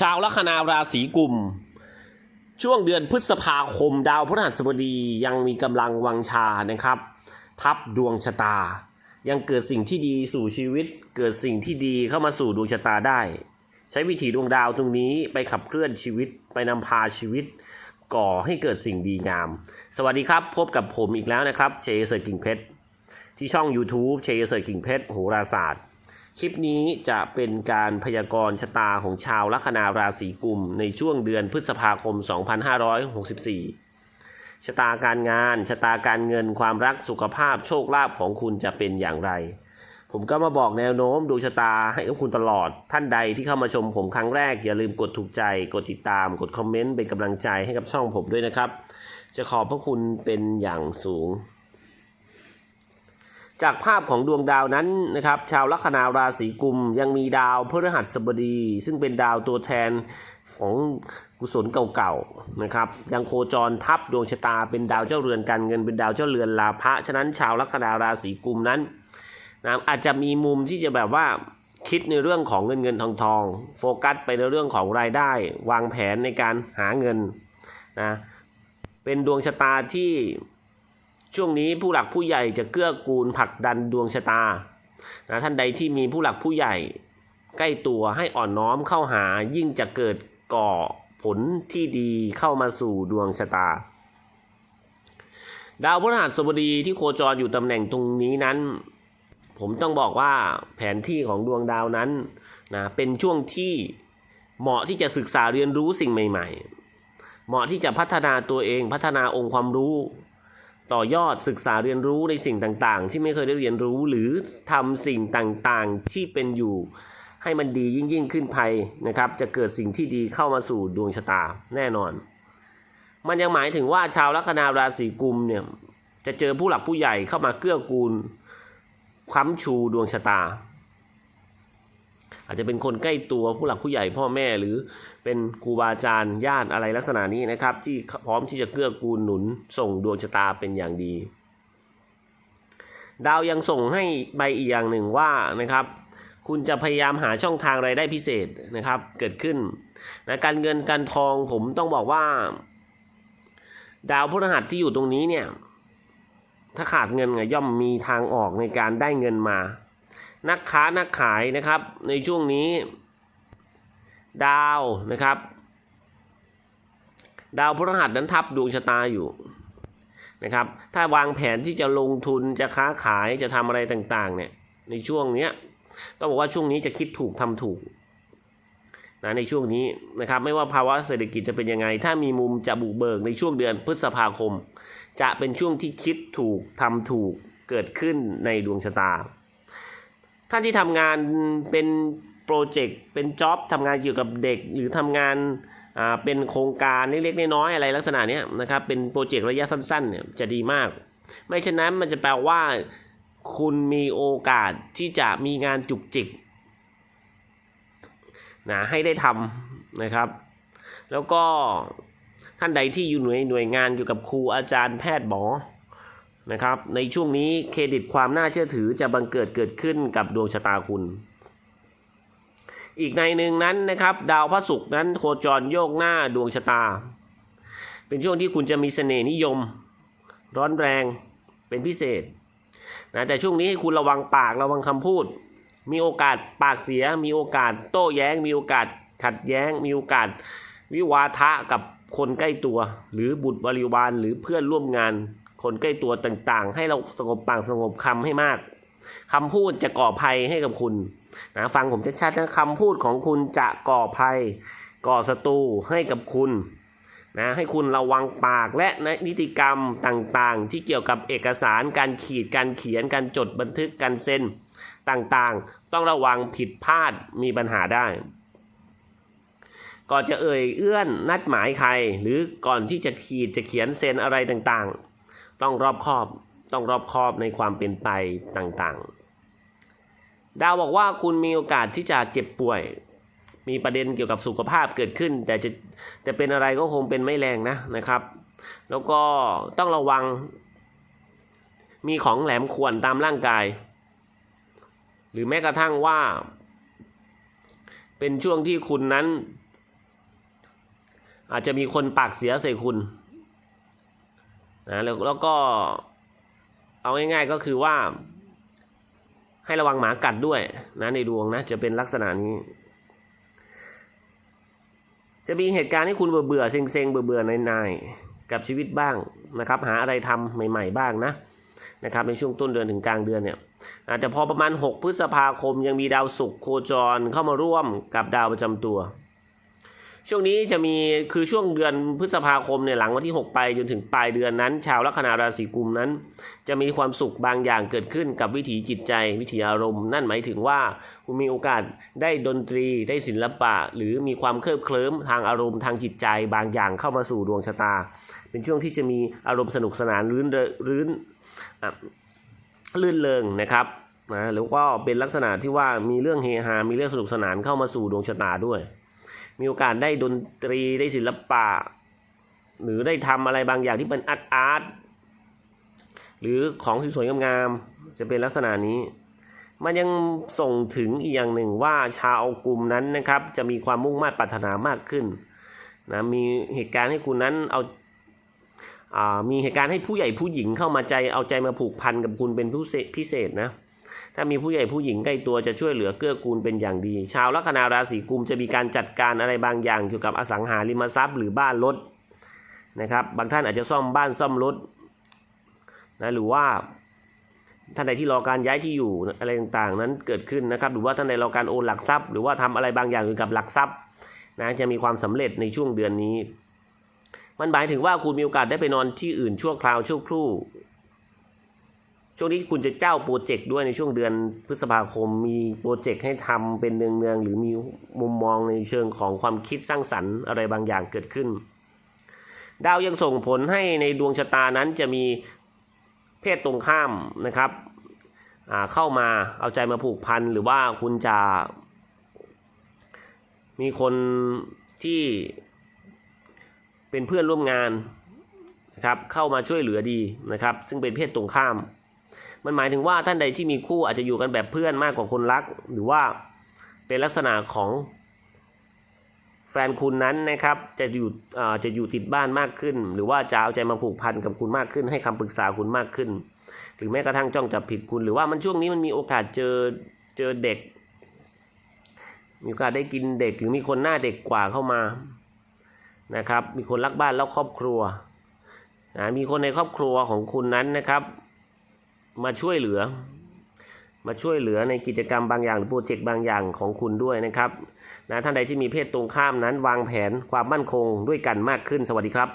ชาวลัคนาราศีกุม ช่วงเดือนพฤษภาคมดาวพฤหัสบดียังมีกำลังวังชานะครับ ทับดวงชะตา ยังเกิดสิ่งที่ดีสู่ชีวิต เกิดสิ่งที่ดีเข้ามาสู่ดวงชะตาได้ ใช้วิถีดวงดาวตรงนี้ไปขับเคลื่อนชีวิตไปนำพาชีวิต ก่อให้เกิดสิ่งดีงาม สวัสดีครับ พบกับผมอีกแล้วนะครับเชยเซอร์กิ่งเพชรที่ช่อง YouTube เชยเซอร์กิ่งเพชรโหราศาสตร์ คลิปนี้จะเป็นการพยากรณ์ชะตาของชาวลัคนาราศีกุม ในช่วงเดือนพฤษภาคม 2564 ชะตาการงาน ชะตาการเงิน ความรัก สุขภาพ โชคลาภของคุณจะเป็นอย่างไร ผมก็มาบอกแนวโน้มดวงชะตาให้กับคุณตลอด ท่านใดที่เข้ามาชมผมครั้งแรก อย่าลืมกดถูกใจ กดติดตาม กดคอมเมนต์เป็นกำลังใจให้กับช่องผมด้วยนะครับ จะขอบพระคุณเป็นอย่างสูง จากภาพของดวงดาวนั้นนะครับ ชาวลัคนาราศีกุมยังมีดาวพฤหัสบดี ซึ่งเป็นดาวตัวแทนของกุศลเก่าๆนะครับ ยังโคจรทับดวงชะตาเป็นดาวเจ้าเรือนการเงินเป็นดาวเจ้าเรือนลาภะฉะนั้นชาวลัคนาราศีกุมนั้นนะอาจจะมีมุมที่จะแบบว่าคิดในเรื่องของเงินเงินทองทองโฟกัสไปในเรื่องของรายได้ วางแผนในการหาเงินนะเป็นดวงชะตาที่ ช่วงนี้ผู้หลักผู้ใหญ่จะเกื้อกูลผลักดันดวงชะตานะท่านใดที่มีผู้หลักผู้ใหญ่ใกล้ตัวให้อ่อนน้อมเข้าหายิ่งจะเกิดก่อผลที่ดีเข้ามาสู่ดวงชะตา ดาวพฤหัสบดีที่โคจรอยู่ตำแหน่งตรงนี้นั้น ผมต้องบอกว่าแผนที่ของดวงดาวนั้นนะเป็นช่วงที่เหมาะที่จะศึกษาเรียนรู้สิ่งใหม่ ๆ เหมาะที่จะพัฒนาตัวเองพัฒนาองค์ความรู้ ต่อยอดศึกษาเรียนรู้ในสิ่งต่างๆ ที่ไม่เคยได้เรียนรู้หรือทำสิ่งต่างๆ ที่เป็นอยู่ให้มันดียิ่งยิ่งขึ้นไปนะครับ จะเกิดสิ่งที่ดีเข้ามาสู่ดวงชะตาแน่นอน มันยังหมายถึงว่าชาวลัคนาราศีกุมเนี่ยจะเจอผู้หลักผู้ใหญ่เข้ามาเกื้อกูลค้ำชูดวงชะตา อาจจะเป็นคนใกล้ตัวผู้หลักผู้ใหญ่พ่อแม่หรือเป็นครูบาอาจารย์ญาติอะไรลักษณะนี้นะครับ ที่พร้อมที่จะเกื้อกูลหนุนส่งดวงชะตาเป็นอย่างดี ดาวยังส่งให้ใบอีกอย่างหนึ่งว่านะครับคุณจะพยายามหาช่องทางรายได้พิเศษนะครับ เกิดขึ้นนะการเงินการทองผมต้องบอกว่า ดาวพฤหัสที่อยู่ตรงนี้เนี่ย ถ้าขาดเงินย่อมมีทางออกในการได้เงินมา นักค้านักขายนะครับ ในช่วงนี้ ดาวนะครับ ดาวพฤหัสนั้นทับดวงชะตาอยู่นะครับ ถ้าวางแผนที่จะลงทุนจะค้าขายจะทำอะไรต่างๆเนี่ยในช่วงเนี้ยต้องบอกว่าช่วงนี้จะคิดถูกทำถูกนะในช่วงนี้นะครับไม่ว่าภาวะเศรษฐกิจจะเป็นยังไง ถ้ามีมุมจะบุกเบิกในช่วงเดือนพฤษภาคม จะเป็นช่วงที่คิดถูกทำถูกเกิดขึ้นในดวงชะตา ท่านที่ทำงานเป็นโปรเจกต์เป็นจ็อบทำงานเกี่ยวกับเด็กหรือทำงานอ่าเป็นโครงการเล็กๆน้อยๆอะไรลักษณะนี้นะครับเป็นโปรเจกต์ระยะสั้นๆเนี่ยจะดีมาก ไม่เช่นนั้นมันจะแปลว่า คุณมีโอกาสที่จะมีงานจุกจิกนะให้ได้ทำนะครับ แล้วก็ท่านใดที่อยู่หน่วยหน่วยงานเกี่ยวกับครูอาจารย์แพทย์หมอ นะครับในช่วงนี้เครดิตความน่าเชื่อถือจะบังเกิดเกิดขึ้นกับดวงชะตาคุณ อีกในหนึ่งนั้นนะครับ ดาวพระศุกร์นั้นโคจรโยกหน้าดวงชะตา เป็นช่วงที่คุณจะมีเสน่ห์นิยม ร้อนแรงเป็นพิเศษนะแต่ช่วงนี้ให้คุณระวังปากระวังคำพูด มีโอกาสปากเสีย มีโอกาสโต้แย้ง มีโอกาสขัดแย้ง มีโอกาสวิวาทะกับคนใกล้ตัว หรือบุตรบริวารหรือเพื่อนร่วมงาน คนใกล้ตัวต่างๆ ให้เราสงบปากสงบคำให้มากคำพูดจะก่อภัยให้กับคุณนะฟังผมชัดๆนะคำพูดของคุณจะก่อภัย ก่อศัตรูให้กับคุณนะให้คุณระวังปากและนิติกรรมต่างๆ ที่เกี่ยวกับเอกสารการขีดการเขียนการจดบันทึกการเซ็นต่างๆ ต้องระวังผิดพลาดมีปัญหาได้ ก่อนจะเอ่ยเอื้อนนัดหมายใคร หรือก่อนที่จะขีดจะเขียนเซ็นอะไรต่างๆ ต้องรอบคอบต้องรอบคอบในความเป็นไปต่างๆ ดาวบอกว่าคุณมีโอกาสที่จะเจ็บป่วย มีประเด็นเกี่ยวกับสุขภาพเกิดขึ้น แต่จะจะเป็นอะไรก็คงเป็นไม่แรงนะนะครับ แล้วก็ต้องระวัง มีของแหลมควรตามร่างกาย หรือแม้กระทั่งว่า เป็นช่วงที่คุณนั้น อาจจะมีคนปากเสียใส่คุณ นะแล้วก็เอาง่ายๆก็คือว่า ให้ระวังหมากัดด้วยนะในดวงนะจะเป็นลักษณะนี้ จะมีเหตุการณ์ให้คุณเบื่อเบื่อเซ็งเซ็งเบื่อเบื่อนายๆกับชีวิตบ้างนะครับ หาอะไรทำใหม่ ๆ บ้างนะนะครับในช่วงต้นเดือนถึงกลางเดือนเนี่ยอาจจะพอประมาณ 6 พฤษภาคมยังมีดาวศุกร์โคจรเข้ามาร่วมกับดาวประจำตัว ช่วงนี้จะมีคือช่วงเดือนพฤษภาคมเนี่ยหลังวันที่ 6 ไปจนถึงปลายเดือนนั้น ชาวลัคนาราศีกุมนั้น จะมีความสุขบางอย่างเกิดขึ้นกับวิถีจิตใจ วิถีอารมณ์ นั่นหมายถึงว่าคุณมีโอกาสได้ดนตรีได้ศิลปะ หรือมีความเคลิบเคลิ้มทางอารมณ์ทางจิตใจบางอย่างเข้ามาสู่ดวงชะตา เป็นช่วงที่จะมีอารมณ์สนุกสนานรื่นรื่นลื่นเริงนะครับนะแล้วก็เป็นลักษณะที่ว่ามีเรื่องเฮฮา มีเรื่องสนุกสนานเข้ามาสู่ดวงชะตาด้วย มีโอกาสได้ดนตรีได้ศิลปะ หรือได้ทำอะไรบางอย่างที่เป็นอาร์ตอาร์ตหรือของสวยๆงามๆจะเป็นลักษณะนี้ มันยังส่งถึงอีกอย่างหนึ่งว่าชาวกลุ่มนั้นนะครับ จะมีความมุ่งมั่นปรารถนามากขึ้นนะมีเหตุการณ์ให้คุณนั้นเอาอ่ามีเหตุการณ์ให้ผู้ใหญ่ผู้หญิงเข้ามาใจเอาใจมาผูกพันกับคุณเป็นผู้เศษพิเศษนะ ถ้ามีผู้ใหญ่ผู้หญิงใกล้ตัวจะช่วยเหลือเกื้อกูลเป็นอย่างดี ชาวลัคนาราศีกุมจะมีการจัดการอะไรบางอย่างเกี่ยวกับอสังหาริมทรัพย์หรือบ้านรถนะครับบางท่านอาจจะซ่อมบ้านซ่อมรถนะหรือว่าท่านใดที่รอการย้ายที่อยู่อะไรต่างๆนั้นเกิดขึ้นนะครับ หรือว่าท่านใดรอการโอนหลักทรัพย์ หรือว่าทำอะไรบางอย่างเกี่ยวกับหลักทรัพย์นะจะมีความสำเร็จในช่วงเดือนนี้ มันหมายถึงว่าคุณมีโอกาสได้ไปนอนที่อื่นชั่วคราวชั่วครู่ ช่วงนี้คุณจะเจ้าโปรเจกต์ด้วยในช่วงเดือนพฤษภาคมมีโปรเจกต์ให้ทำเป็นเนืองๆหรือมีมุมมองในเชิงของความคิดสร้างสรรค์อะไรบางอย่างเกิดขึ้น ดาวยังส่งผลให้ในดวงชะตานั้นจะมีเพศตรงข้ามนะครับเข้ามาเอาใจมาผูกพันหรือว่าคุณจะมีคนที่เป็นเพื่อนร่วมงานนะครับเข้ามาช่วยเหลือดีนะครับ ซึ่งเป็นเพศตรงข้าม มันหมายถึงว่าท่านใดที่มีคู่อาจจะอยู่กันแบบเพื่อนมากกว่าคนรัก หรือว่าเป็นลักษณะของแฟนคุณนั้นนะครับจะอยู่จะอยู่ติดบ้านมากขึ้น หรือว่าจะเอาใจมาผูกพันกับคุณมากขึ้น ให้คำปรึกษาคุณมากขึ้น หรือแม้กระทั่งจ้องจับผิดคุณ หรือว่ามันช่วงนี้มันมีโอกาสเจอเจอเด็ก มีโอกาสได้กินเด็กหรือมีคนหน้าเด็กกว่าเข้ามานะครับ มีคนรักบ้านแล้วครอบครัวนะมีคนในครอบครัวของคุณนั้นนะครับ มาช่วยเหลือ มาช่วยเหลือในกิจกรรมบางอย่างหรือโปรเจกต์บางอย่างของคุณด้วยนะครับนะท่านใดที่มีเพศตรงข้ามนั้นวางแผนความมั่นคงด้วยกันมากขึ้นสวัสดีครับ